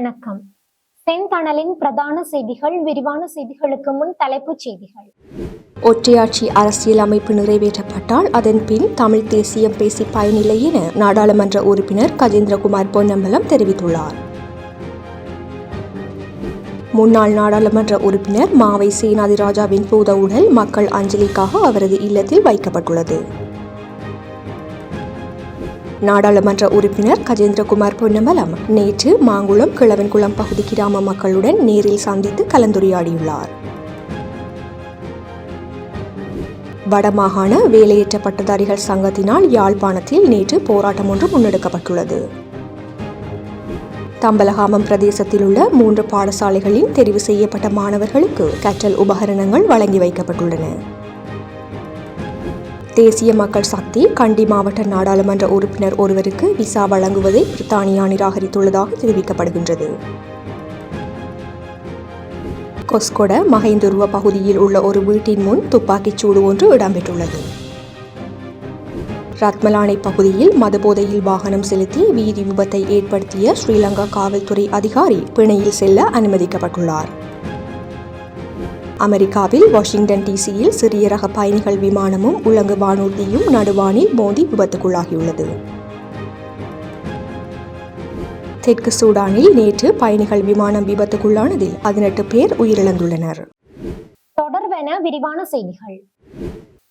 வணக்கம். செந்தணலின் பிரதான செய்திகள் விரிவான செய்திகளுக்கு முன் தலைப்புச் செய்திகள். ஒற்றையாட்சி அரசியல் அமைப்பு நிறைவேற்றப்பட்டால் அதன் பின் தமிழ் தேசியம் பேசி பயனில்லை என நாடாளுமன்ற உறுப்பினர் கஜேந்திரகுமார் பொன்னம்பலம் தெரிவித்துள்ளார். முன்னாள் நாடாளுமன்ற உறுப்பினர் மாவை சேனாதிராஜாவின் பூத உடல் மக்கள் அஞ்சலிக்காக அவரது இல்லத்தில் வைக்கப்பட்டுள்ளது. நாடாளுமன்ற உறுப்பினர் கஜேந்திரகுமார் பொன்னம்பலம் நேற்று மாங்குளம் கிழவன்குளம் பகுதி கிராம மக்களுடன் நேரில் சந்தித்து கலந்துரையாடியுள்ளார். வடமாகாண வேலையற்ற பட்டதாரிகள் சங்கத்தினால் யாழ்ப்பாணத்தில் நேற்று போராட்டம் ஒன்று முன்னெடுக்கப்பட்டுள்ளது. தம்பலகாமம் பிரதேசத்தில் உள்ள மூன்று பாடசாலைகளில் தெரிவு செய்யப்பட்ட மாணவர்களுக்கு கற்றல் உபகரணங்கள் வழங்கி வைக்கப்பட்டுள்ளன. தேசிய மக்கள் சக்தி கண்டி மாவட்ட நாடாளுமன்ற உறுப்பினர் ஒருவருக்கு விசா வழங்குவதை பிரித்தானியா நிராகரித்துள்ளதாக தெரிவிக்கப்படுகின்றது. கொஸ்கொட மகைந்துருவ பகுதியில் உள்ள ஒரு வீட்டின் முன் துப்பாக்கிச் சூடு ஒன்று இடம்பெற்றுள்ளது. ரத்மலானை பகுதியில் மதுபோதையில் வாகனம் செலுத்தி வீதி விபத்தை ஏற்படுத்திய ஸ்ரீலங்கா காவல்துறை அதிகாரி பிணையில் செல்ல அனுமதிக்கப்பட்டுள்ளார். அமெரிக்காவில் வாஷிங்டன் டிசியில் சிறிய ரக பயணிகள் விமானமும் உலங்கு வானூர்தியும் நடுவானில் மோதி விபத்துக்குள்ளாகியுள்ளது. தெற்கு சூடானில் நேற்று பயணிகள் விமானம் விபத்துக்குள்ளானதில் பதினெட்டு பேர் உயிரிழந்துள்ளனர். தொடர்வென விரிவான செய்திகள்.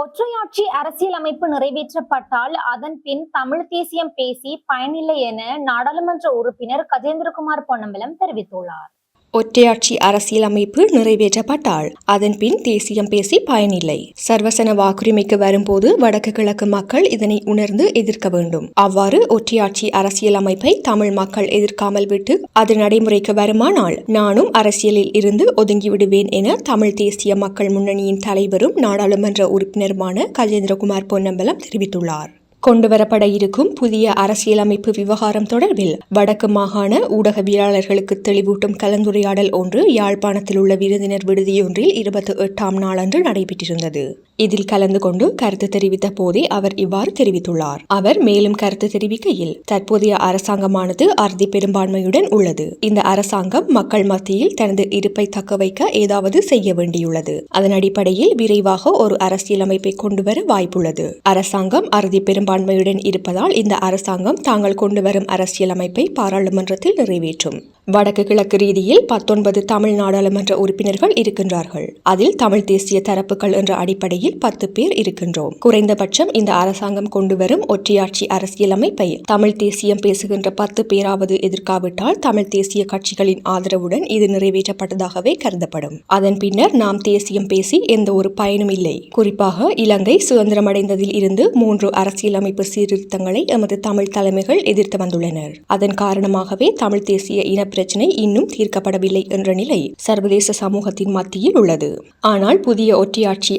ஒற்றையாட்சி அரசியலமைப்பு நிறைவேற்றப்பட்டால் அதன் பின் தமிழ் தேசியம் பேசி பயனில்லை என நாடாளுமன்ற உறுப்பினர் கஜேந்திரகுமார் பொன்னம்பலம் தெரிவித்துள்ளார். ஒற்றையாட்சி அரசியலமைப்பு நிறைவேற்றப்பட்டால் அதன் பின் தேசியம் பேசி பயனில்லை. சர்வசன வாக்குரிமைக்கு வரும்போது வடக்கு கிழக்கு மக்கள் இதனை உணர்ந்து எதிர்க்க வேண்டும். அவ்வாறு ஒற்றையாட்சி அரசியலமைப்பை தமிழ் மக்கள் எதிர்க்காமல் விட்டு அது நடைமுறைக்கு வருமானால் நானும் அரசியலில் இருந்து ஒதுங்கிவிடுவேன் என தமிழ் தேசிய மக்கள் முன்னணியின் தலைவரும் நாடாளுமன்ற உறுப்பினருமான கஜேந்திரகுமார் பொன்னம்பலம் தெரிவித்துள்ளார். கொண்டுவரப்பட இருக்கும் புதிய அரசியலமைப்பு விவகாரம் தொடர்பில் வடக்கு மாகாண ஊடகவியலாளர்களுக்கு தெளிவூட்டும் கலந்துரையாடல் ஒன்று யாழ்ப்பாணத்தில் உள்ள விருந்தினர் விடுதியொன்றில் இருபத்தி எட்டாம் நாளன்று நடைபெற்றிருந்தது. இதில் கலந்து கொண்டு கருத்து தெரிவித்த போதே அவர் இவ்வாறு தெரிவித்துள்ளார். அவர் மேலும் கருத்து தெரிவிக்கையில் தற்போதைய அரசாங்கமானது அறுதி பெரும்பான்மையுடன் உள்ளது. இந்த அரசாங்கம் மக்கள் மத்தியில் தனது இருப்பை தக்க வைக்க ஏதாவது செய்ய வேண்டியுள்ளது. அதன் அடிப்படையில் விரைவாக ஒரு அரசியலமைப்பை கொண்டுவர வாய்ப்புள்ளது. அரசாங்கம் அறுதி பெரும்பான்மையுடன் இருப்பதால் இந்த அரசாங்கம் தாங்கள் கொண்டுவரும் அரசியலமைப்பை பாராளுமன்றத்தில் நிறைவேற்றும். வடக்கு கிழக்கு ரீதியில் பத்தொன்பது தமிழ் நாடாளுமன்ற உறுப்பினர்கள் இருக்கின்றார்கள். அதில் தமிழ் தேசிய தரப்புகள் என்ற அடிப்படையில் பத்து பேர் இருக்கின்றோம். குறைந்தபட்சம் இந்த அரசாங்கம் கொண்டு வரும் ஒற்றையாட்சி அரசியலமைப்பை தமிழ் தேசியம் பேசுகின்ற பத்து பேராவது எதிர்க்காவிட்டால் தமிழ் தேசிய கட்சிகளின் ஆதரவுடன் இது நிறைவேற்றப்பட்டதாகவே கருதப்படும். அதன் பின்னர் நாம் தேசியம் பேசி எந்த ஒரு பயனும் இல்லை. குறிப்பாக இலங்கை சுதந்திரமடைந்ததில் இருந்து மூன்று அரசியலமைப்பு சீர்திருத்தங்களை எமது தமிழ் தலைமைகள் எதிர்த்து வந்துள்ளனர். அதன் காரணமாகவே தமிழ் தேசிய இன பிரச்சினை இன்னும் தீர்க்கப்படவில்லை என்ற நிலை சர்வதேச சமூகத்தின் மத்தியில் உள்ளது. ஆனால் புதிய ஒற்றையாட்சி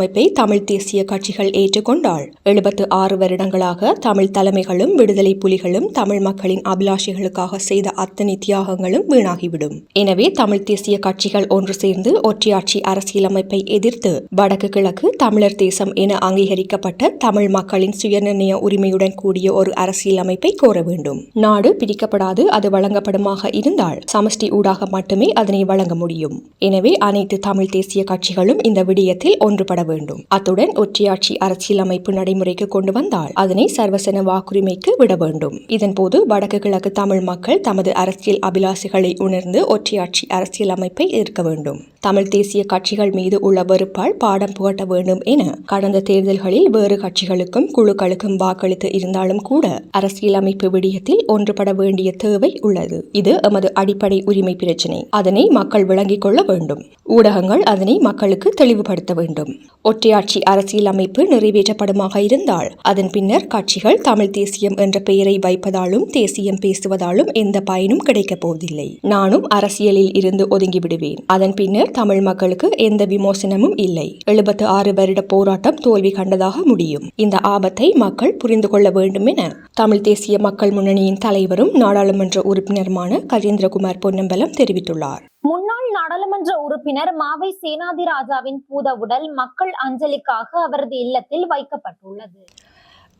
அரசியலமைப்பை தமிழ் தேசிய கட்சிகள் ஏற்றுக்கொண்டால் எழுபத்து ஆறு வருடங்களாக தமிழ் தலைமைகளும் விடுதலை புலிகளும் தமிழ் மக்களின் அபிலாஷைகளுக்காக செய்த அத்தனை தியாகங்களும் வீணாகிவிடும். எனவே தமிழ் தேசிய கட்சிகள் ஒன்று சேர்ந்து ஒற்றையாட்சி அரசியலமைப்பை எதிர்த்து வடக்கு கிழக்கு தமிழர் தேசம் என அங்கீகரிக்கப்பட்ட தமிழ் மக்களின் சுயநிர்ணய உரிமையுடன் கூடிய ஒரு அரசியலமைப்பை கோர வேண்டும். நாடு பிரிக்கப்படாது அது வழங்கப்படுமாக இருந்தால் சமஷ்டி ஊடாக மட்டுமே அதனை வழங்க முடியும். எனவே அனைத்து தமிழ் தேசிய கட்சிகளும் இந்த விடயத்தில் ஒன்றுபட வேண்டும். அத்துடன் ஒற்றையாட்சி அரசியலமைப்பு நடைமுறைக்கு கொண்டு வந்தால் அதனை சர்வசன வாக்குரிமைக்கு விட வேண்டும். இதன்போது வடக்கு கிழக்கு தமிழ் மக்கள் தமது அரசியல் அபிலாசிகளை உணர்ந்து ஒற்றையாட்சி அரசியலமைப்பை ஏற்க வேண்டும். தமிழ் தேசிய கட்சிகள் மீது உள்ள வெறுப்பால் பாடம் புகட்ட வேண்டும் என கடந்த தேர்தல்களில் வேறு கட்சிகளுக்கும் குழுக்களுக்கும் வாக்களித்து இருந்தாலும் கூட அரசியலமைப்பு விடயத்தில் ஒன்றுபட வேண்டிய தேவை உள்ளது. இது எமது அடிப்படை உரிமை பிரச்சினை. அதனை மக்கள் விளங்கிக் கொள்ள வேண்டும். ஊடகங்கள் அதனை மக்களுக்கு தெளிவுபடுத்த வேண்டும். ஒற்றையாட்சி அரசியல் அமைப்பு நிறைவேற்றப்படுமாக இருந்தால் அதன் பின்னர் கட்சிகள் தமிழ் தேசியம் என்ற பெயரை வைப்பதாலும் தேசியம் பேசுவதாலும் எந்த பயனும் கிடைக்கப் போவதில்லை. நானும் அரசியலில் இருந்து ஒதுங்கிவிடுவேன். அதன் பின்னர் தமிழ் மக்களுக்கு எந்த விமோசனமும் இல்லை. எழுபத்து ஆறு வருட போராட்டம் தோல்வி கண்டதாக முடியும். இந்த ஆபத்தை மக்கள் புரிந்து கொள்ள வேண்டும் என தமிழ் தேசிய மக்கள் முன்னணியின் தலைவரும் நாடாளுமன்ற உறுப்பினருமான கஜேந்திரகுமார் பொன்னம்பலம் தெரிவித்துள்ளார். முன்னாள் நாடாளுமன்ற உறுப்பினர் மாவை சேனாதிராஜாவின் பூத உடல் மக்கள் அஞ்சலிக்காக அவரது இல்லத்தில் வைக்கப்பட்டுள்ளது.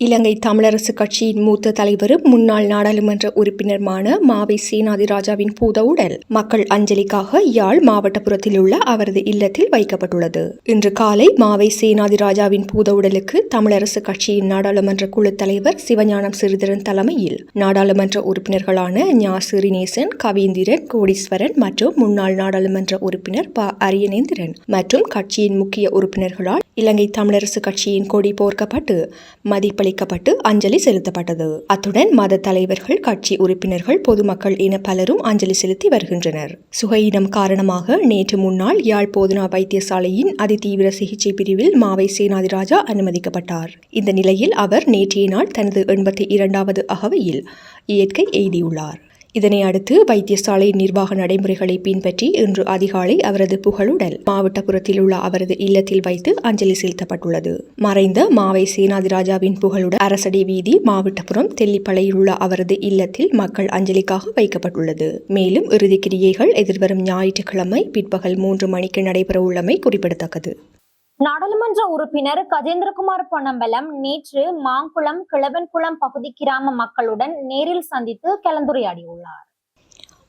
இலங்கை தமிழரசு கட்சியின் மூத்த தலைவரும் முன்னாள் நாடாளுமன்ற உறுப்பினருமான மாவை சேனாதிராஜாவின் பூத உடல். மக்கள் அஞ்சலிக்காக யாழ் மாவட்டபுரத்தில் உள்ள அவரது இல்லத்தில் வைக்கப்பட்டுள்ளது. இன்று காலை மாவை சேனாதிராஜாவின் பூத உடலுக்கு தமிழரசு கட்சியின் நாடாளுமன்ற குழு தலைவர் சிவஞானம் சிறிதரன் தலைமையில் நாடாளுமன்ற உறுப்பினர்களான ஞா. சிறிநேசன் கவீந்திரன் கோடீஸ்வரன் மற்றும் முன்னாள் நாடாளுமன்ற உறுப்பினர் ப. அரியநேந்திரன் மற்றும் கட்சியின் முக்கிய உறுப்பினர்களால் இலங்கை தமிழரசு கட்சியின் கொடி போர்க்கப்பட்டு மதிப்பளிக்கப்பட்டு அஞ்சலி செலுத்தப்பட்டது. அத்துடன் மத தலைவர்கள் கட்சி உறுப்பினர்கள் பொதுமக்கள் என பலரும் அஞ்சலி செலுத்தி வருகின்றனர். சுகையினம் காரணமாக நேற்று முன்னாள் யாழ் போதனா வைத்தியசாலையின் அதிதீவிர சிகிச்சை பிரிவில் மாவை சேனாதிராஜா அனுமதிக்கப்பட்டார். இந்த நிலையில் அவர் நேற்றைய நாள் தனது எண்பத்தி இரண்டாவது அகவையில் இயற்கை எய்தியுள்ளார். இதனை அடுத்து வைத்தியசாலை நிர்வாக நடைமுறைகளை பின்பற்றி இன்று அதிகாலை அவரது புகழுடல் மாவட்டபுரத்தில் உள்ள அவரது இல்லத்தில் வைத்து அஞ்சலி செலுத்தப்பட்டுள்ளது. மறைந்த மாவை சேனாதிராஜாவின் புகழுடன் அரசடி வீதி மாவட்டபுரம் தெல்லிப்பளையில் உள்ள அவரது இல்லத்தில் மக்கள் அஞ்சலிக்காக வைக்கப்பட்டுள்ளது. மேலும் இறுதிக்கிரியைகள் எதிர்வரும் ஞாயிற்றுக்கிழமை பிற்பகல் மூன்று மணிக்கு நடைபெறவுள்ளமை குறிப்பிடத்தக்கது. நாடாளுமன்ற உறுப்பினர் கஜேந்திரகுமார் பொன்னம்பலம் நேற்று மாங்குளம் கிழவன்குளம் பகுதி கிராம மக்களுடன் நேரில் சந்தித்து கலந்துரையாடியுள்ளார்.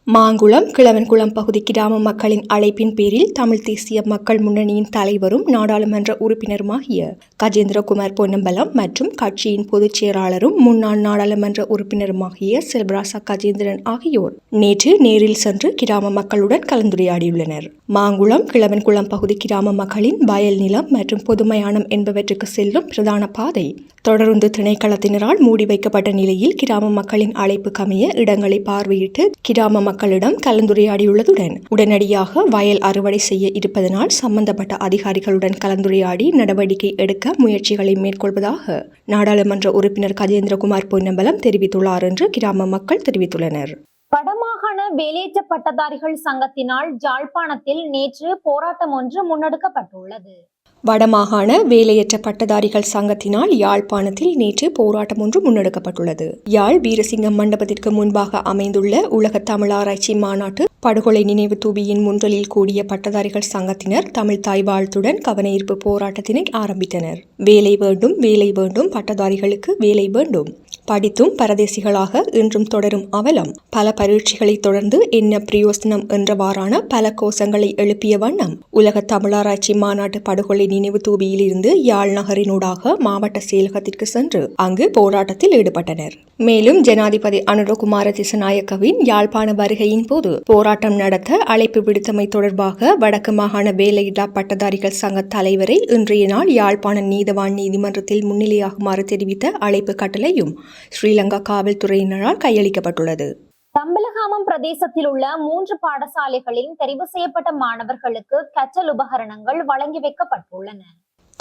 மாங்குளம் கிழவன்குளம் பகுதி கிராம மக்களின் அழைப்பின் பேரில் தமிழ் தேசிய மக்கள் முன்னணியின் தலைவரும் நாடாளுமன்ற உறுப்பினருமாகிய கஜேந்திரகுமார் பொன்னம்பலம் மற்றும் கட்சியின் பொதுச் செயலாளரும் முன்னாள் நாடாளுமன்ற உறுப்பினருமாகிய செல்வராசா கஜேந்திரன் ஆகியோர் நேற்று நேரில் சென்று கிராம மக்களுடன் கலந்துரையாடியுள்ளனர். மாங்குளம் கிழவன்குளம் பகுதி கிராம மக்களின் வயல் நிலம் மற்றும் பொதுமயானம் என்பவற்றுக்கு செல்லும் பிரதான பாதை. தொடர்ந்து திணைக்களத்தினரால் மூடி வைக்கப்பட்ட நிலையில் கிராம மக்களின் அழைப்பு கமைய இடங்களை பார்வையிட்டு கிராம மக்களிடம் கலந்துரையாடியுள்ளதுடன் உடனடியாக வயல் அறுவடை செய்ய இருப்பதனால் சம்பந்தப்பட்ட அதிகாரிகளுடன் கலந்துரையாடி நடவடிக்கை எடுக்க முயற்சிகளை மேற்கொள்வதாக நாடாளுமன்ற உறுப்பினர் கஜேந்திரகுமார் பொன்னம்பலம் தெரிவித்துள்ளார் என்று கிராம மக்கள் தெரிவித்துள்ளனர். வடமாகாண வேலையற்ற பட்டதாரிகள் சங்கத்தினால் ஜாழ்ப்பாணத்தில் நேற்று போராட்டம் ஒன்று முன்னெடுக்கப்பட்டுள்ளது. வடமாகாண வேலையற்ற பட்டதாரிகள் சங்கத்தினால் யாழ்ப்பாணத்தில் நேற்று போராட்டம் ஒன்று முன்னெடுக்கப்பட்டுள்ளது. யாழ் வீரசிங்கம் மண்டபத்திற்கு முன்பாக அமைந்துள்ள உலக தமிழாராய்ச்சி மாநாட்டு படுகொலை நினைவு தூபியின் முன்றலில் கூடிய பட்டதாரிகள் சங்கத்தினர் தமிழ் தாய் வாழ்த்துடன் கவனஈர்ப்பு போராட்டத்தினை ஆரம்பித்தனர். வேலை வேண்டும் வேலை வேண்டும் பட்டதாரிகளுக்கு வேலை வேண்டும். படித்தும் பரதேசிகளாக இன்றும் தொடரும் அவலம். பல பரீட்சைகளை தொடர்ந்து என்ன பிரயோசனம் என்றவாறான பல கோஷங்களை எழுப்பிய வண்ணம் உலக தமிழாராய்ச்சி மாநாட்டு படுகொலை நினைவு தூபியிலிருந்து யாழ் நகரினூடாக மாவட்ட செயலகத்திற்கு சென்று அங்கு போராட்டத்தில் ஈடுபட்டனர். மேலும் ஜனாதிபதி அனுரகுமார திசநாயக்கவின் யாழ்ப்பாண வருகையின் போது போராட்டம் நடத்த அழைப்பு விடுத்தமை தொடர்பாக வடக்கு மாகாண வேலையில்லா பட்டதாரிகள் சங்க தலைவரை இன்றைய நாள் யாழ்ப்பாண நீதவான் நீதிமன்றத்தில் முன்னிலையாகுமாறு தெரிவித்த அழைப்பு கட்டளையும் ஸ்ரீலங்கா காவல்துறையினரால் கையளிக்கப்பட்டுள்ளது. தம்பலகாமம் பிரதேசத்தில் உள்ள மூன்று பாடசாலைகளின் தெரிவு செய்யப்பட்ட மாணவர்களுக்கு கற்றல் உபகரணங்கள் வழங்கி வைக்கப்பட்டுள்ளன.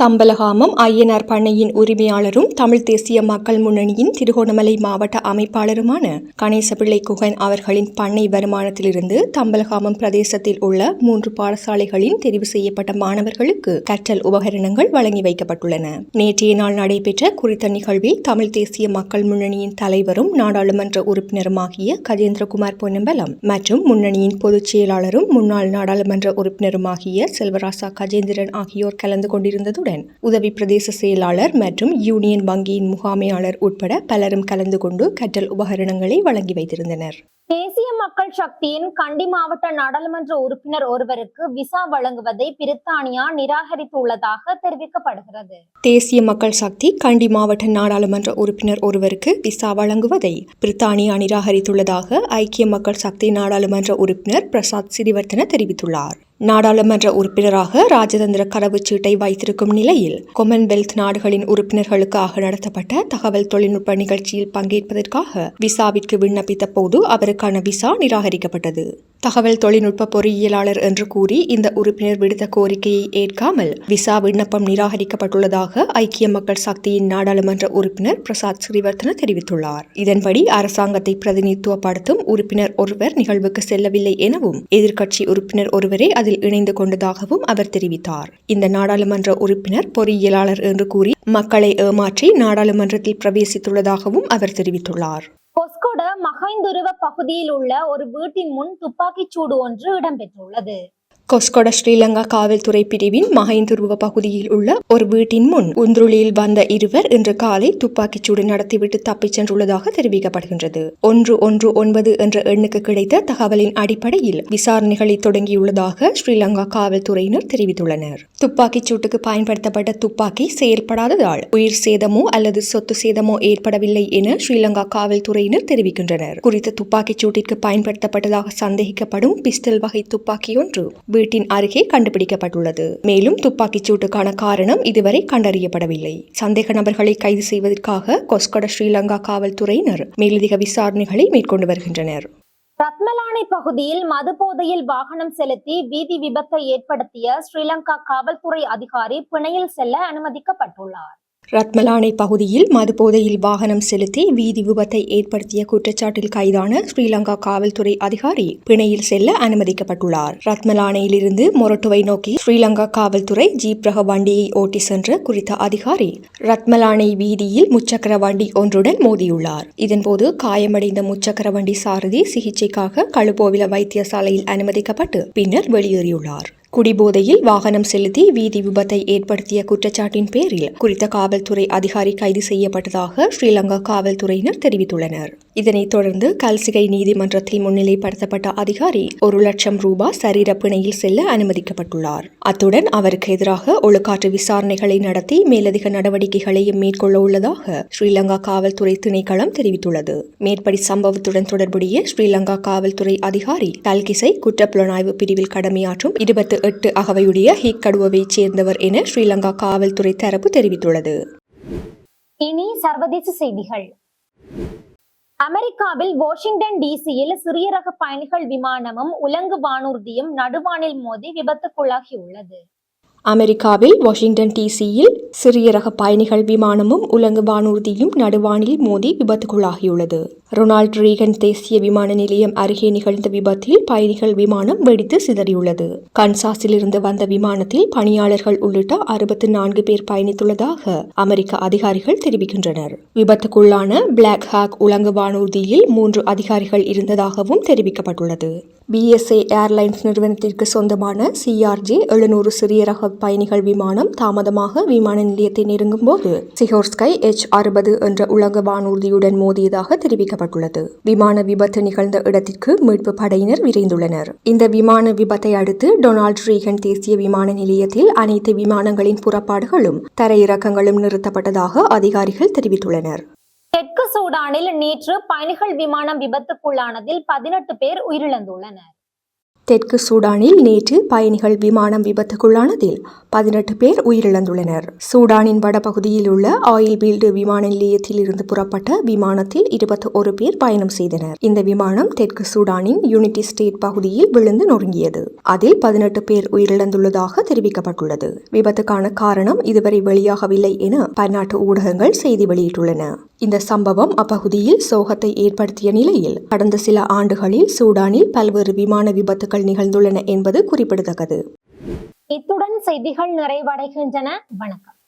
தம்பலகாமம் ஐயனார் பண்ணையின் உரிமையாளரும் தமிழ் தேசிய மக்கள் முன்னணியின் திருகோணமலை மாவட்ட அமைப்பாளருமான கணேசபிள்ளை குகன் அவர்களின் பண்ணை வருமானத்திலிருந்து தம்பலகாமம் பிரதேசத்தில் உள்ள மூன்று பாடசாலைகளின் தெரிவு செய்யப்பட்ட மாணவர்களுக்கு கற்றல் உபகரணங்கள் வழங்கி வைக்கப்பட்டுள்ளன. நேற்றைய நாள் நடைபெற்ற குறித்த நிகழ்வில் தமிழ் தேசிய மக்கள் முன்னணியின் தலைவரும் நாடாளுமன்ற உறுப்பினருமாகிய கஜேந்திரகுமார் பொன்னம்பலம் மற்றும் முன்னணியின் பொதுச் செயலாளரும் முன்னாள் நாடாளுமன்ற உறுப்பினருமாகிய செல்வராசா கஜேந்திரன் ஆகியோர் கலந்து கொண்டிருந்ததுடன் உதவி பிரதேச செயலாளர் மற்றும் யூனியன் வங்கியின் முகாமையாளர் உட்பட பலரும் கலந்து கொண்டு கற்றல் உபகரணங்களை வழங்கி வைத்திருந்தனர். தேசிய மக்கள் சக்தியின் கண்டி மாவட்ட நாடாளுமன்ற உறுப்பினர் ஒருவருக்கு விசா வழங்குவதை பிரித்தானியா நிராகரித்துள்ளதாக தெரிவிக்கப்படுகிறது. தேசிய மக்கள் சக்தி கண்டி மாவட்ட நாடாளுமன்ற உறுப்பினர் ஒருவருக்கு விசா வழங்குவதை பிரித்தானியா நிராகரித்துள்ளதாக ஐக்கிய மக்கள் சக்தி நாடாளுமன்ற உறுப்பினர் பிரசாத் சிறிவர்த்தன தெரிவித்துள்ளார். நாடாளுமன்ற உறுப்பினராக ராஜதந்திர கடவுச்சீட்டை வைத்திருக்கும் நிலையில் கொமன்வெல்த் நாடுகளின் உறுப்பினர்களுக்காக நடத்தப்பட்ட தகவல் தொழில்நுட்ப நிகழ்ச்சியில் பங்கேற்பதற்காக விசாவிற்கு விண்ணப்பித்த போது அவருக்கு அவருக்கான விசா நிராகரிக்கப்பட்டது. தகவல் தொழில்நுட்ப பொறியியலாளர் என்று கூறி இந்த உறுப்பினர் விடுத்த கோரிக்கையை ஏற்காமல் விசா விண்ணப்பம் நிராகரிக்கப்பட்டுள்ளதாக ஐக்கிய மக்கள் சக்தியின் நாடாளுமன்ற உறுப்பினர் பிரசாத் ஸ்ரீவர்த்தன தெரிவித்துள்ளார். இதன்படி அரசாங்கத்தை பிரதிநிதித்துவப்படுத்தும் உறுப்பினர் ஒருவர் நிகழ்வுக்கு செல்லவில்லை எனவும் எதிர்க்கட்சி உறுப்பினர் ஒருவரே அதில் இணைந்து கொண்டதாகவும் அவர் தெரிவித்தார். இந்த நாடாளுமன்ற உறுப்பினர் பொறியியலாளர் என்று கூறி மக்களை ஏமாற்றி நாடாளுமன்றத்தில் பிரவேசித்துள்ளதாகவும் அவர் தெரிவித்துள்ளார். கொஸ்கோட மகைந்துருவ பகுதியில் உள்ள ஒரு வீட்டின் முன் துப்பாக்கிச் சூடு ஒன்று இடம்பெற்றுள்ளது. கொஸ்கொட ஸ்ரீலங்கா காவல்துறை பிரிவின் மகைந்துருவ பகுதியில் உள்ள ஒரு வீட்டின் முன் உந்துருளியில் வந்த இருவர் இன்று காலை துப்பாக்கிச்சூடு நடத்திவிட்டு தப்பிச் சென்றுள்ளதாக தெரிவிக்கப்படுகின்றது. ஒன்று ஒன்று ஒன்பது என்ற எண்ணுக்கு கிடைத்த தகவலின் அடிப்படையில் விசாரணைகளை தொடங்கியுள்ளதாக ஸ்ரீலங்கா காவல்துறையினர் தெரிவித்துள்ளனர். துப்பாக்கிச் சூட்டுக்கு பயன்படுத்தப்பட்ட துப்பாக்கி செயல்படாததால் உயிர் சேதமோ அல்லது சொத்து சேதமோ ஏற்படவில்லை என ஸ்ரீலங்கா காவல்துறையினர் தெரிவிக்கின்றனர். குறித்த துப்பாக்கிச் சூட்டிற்கு பயன்படுத்தப்பட்டதாக சந்தேகிக்கப்படும் பிஸ்டல் வகை துப்பாக்கி ஒன்று வீட்டின் அருகே கண்டுபிடிக்கப்பட்டுள்ளது. மேலும் துப்பாக்கிச் சூட்டுக்கான காரணம் இதுவரை கண்டறியப்படவில்லை. சந்தேக நபர்களை கைது செய்வதற்காக கொஸ்கட ஸ்ரீலங்கா காவல்துறையினர் மேலதிக விசாரணைகளை மேற்கொண்டு வருகின்றனர். ரத்மலானை பகுதியில் மது போதையில் வாகனம் செலுத்தி வீதி விபத்தை ஏற்படுத்திய ஸ்ரீலங்கா காவல்துறை அதிகாரி பிணையில் செல்ல அனுமதிக்கப்பட்டுள்ளார். ரத்மலானை பகுதியில் மதுபோதையில் வாகனம் செலுத்தி வீதி விபத்தை ஏற்படுத்திய குற்றச்சாட்டில் கைதான ஸ்ரீலங்கா காவல்துறை அதிகாரி பிணையில் செல்ல அனுமதிக்கப்பட்டுள்ளார். ரத்மலானையிலிருந்து மொரட்டுவை நோக்கி ஸ்ரீலங்கா காவல்துறை ஜீப் ரக வண்டியை ஓட்டி சென்ற குறித்த அதிகாரி ரத்மலானை வீதியில் முச்சக்கர வண்டி ஒன்றுடன் மோதியுள்ளார். இதன்போது காயமடைந்த முச்சக்கர வண்டி சாரதி சிகிச்சைக்காக கழுபோவில வைத்தியசாலையில் அனுமதிக்கப்பட்டு பின்னர் வெளியேறியுள்ளார். குடிபோதையில் வாகனம் செலுத்தி வீதி விபத்தை ஏற்படுத்திய குற்றச்சாட்டின் பேரில் குறித்த காவல்துறை அதிகாரி கைது செய்யப்பட்டதாக ஸ்ரீலங்கா காவல்துறையினர் தெரிவித்துள்ளனர். இதனைத் தொடர்ந்து கல்சிகை நீதிமன்றத்தில் முன்னிலைப்படுத்தப்பட்ட அதிகாரி ஒரு லட்சம் ரூபாய் சரீர பிணையில் செல்ல அனுமதிக்கப்பட்டுள்ளார். அத்துடன் அவருக்கு எதிராக ஒழுக்காற்று விசாரணைகளை நடத்தி மேலதிக நடவடிக்கைகளையும் மேற்கொள்ள உள்ளதாக ஸ்ரீலங்கா காவல்துறை திணைக்களம் தெரிவித்துள்ளது. மேற்படி சம்பவத்துடன் தொடர்புடைய ஸ்ரீலங்கா காவல்துறை அதிகாரி கல்கிசை குற்றப்புலனாய்வு பிரிவில் கடமையாற்றும் இருபத்தி எட்டு அகவையுடைய ஹிக்கடுவைச் சேர்ந்தவர் என ஸ்ரீலங்கா காவல்துறை தரப்பு தெரிவித்துள்ளது. இனி சர்வதேச செய்திகள். அமெரிக்காவில் வாஷிங்டன் டிசியில் சிறிய ரக பயணிகள் விமானமும் உலங்கு வானூர்தியும் நடுவானில் மோதி விபத்துக்குள்ளாகியுள்ளது. அமெரிக்காவில் வாஷிங்டன் டிசியில் சிறிய ரக பயணிகள் விமானமும் உலங்கு வானூர்தியும் நடுவானில் மோதி விபத்துக்குள்ளாகியுள்ளது. ரொனால்ட் ரீகன் தேசிய விமான நிலையம் அருகே நிகழ்ந்த விபத்தில் பயணிகள் விமானம் வெடித்து சிதறியுள்ளது. கன்சாஸிலிருந்து வந்த விமானத்தில் பணியாளர்கள் உள்ளிட்ட அறுபத்தி நான்கு பேர் பயணித்துள்ளதாக அமெரிக்க அதிகாரிகள் தெரிவிக்கின்றனர். விபத்துக்குள்ளான பிளாக் ஹாக் உலங்கு வானூர்தியில் மூன்று அதிகாரிகள் இருந்ததாகவும் தெரிவிக்கப்பட்டுள்ளது. பிஎஸ்ஏ ஏர்லைன்ஸ் நிறுவனத்திற்கு சொந்தமான சிஆர்ஜே எழுநூறு சிறிய ரக பயணிகள் விமானம் தாமதமாக விமான நிலையத்தை நெருங்கும் போது சிஹோர்ஸ்கை எச் அறுபது என்ற உலக வானூர்தியுடன் மோதியதாக தெரிவிக்கப்பட்டுள்ளது. விமான விபத்து நிகழ்ந்த இடத்திற்கு மீட்பு படையினர் விரைந்துள்ளனர். இந்த விமான விபத்தை அடுத்து டொனால்ட் ரீகன் தேசிய விமான நிலையத்தில் அனைத்து விமானங்களின் புறப்பாடுகளும் தரையிறக்கங்களும் நிறுத்தப்பட்டதாக அதிகாரிகள் தெரிவித்துள்ளனர். தெற்கு சூடானில் நேற்று பயணிகள் விமானம் விபத்துக்குள்ளானதில் பதினெட்டு பேர் உயிரிழந்துள்ளனர். தெற்கு சூடானில் நேற்று பயணிகள் விமானம் விபத்துக்குள்ளானதில் பதினெட்டு பேர் உயிரிழந்துள்ளனர். சூடானின் வடபகுதியில் உள்ள ஆயில் பீல்டு விமான நிலையத்தில் இருந்து புறப்பட்ட விமானத்தில் இருபத்தி ஒரு பேர் பயணம் செய்தனர். இந்த விமானம் தெற்கு சூடானின் யூனிட்டி ஸ்டேட் பகுதியில் விழுந்து நொறுங்கியது. அதில் பதினெட்டு பேர் உயிரிழந்துள்ளதாக தெரிவிக்கப்பட்டுள்ளது. விபத்துக்கான காரணம் இதுவரை வெளியாகவில்லை என பன்னாட்டு ஊடகங்கள் செய்தி வெளியிட்டுள்ளன. இந்த சம்பவம் அப்பகுதியில் சோகத்தை ஏற்படுத்திய நிலையில் கடந்த சில ஆண்டுகளில் சூடானில் பல்வேறு விமான விபத்துகள் நிகழ்ந்துள்ளன என்பது குறிப்பிடத்தக்கது. இத்துடன் செய்திகள் நிறைவடைகின்றன. வணக்கம்.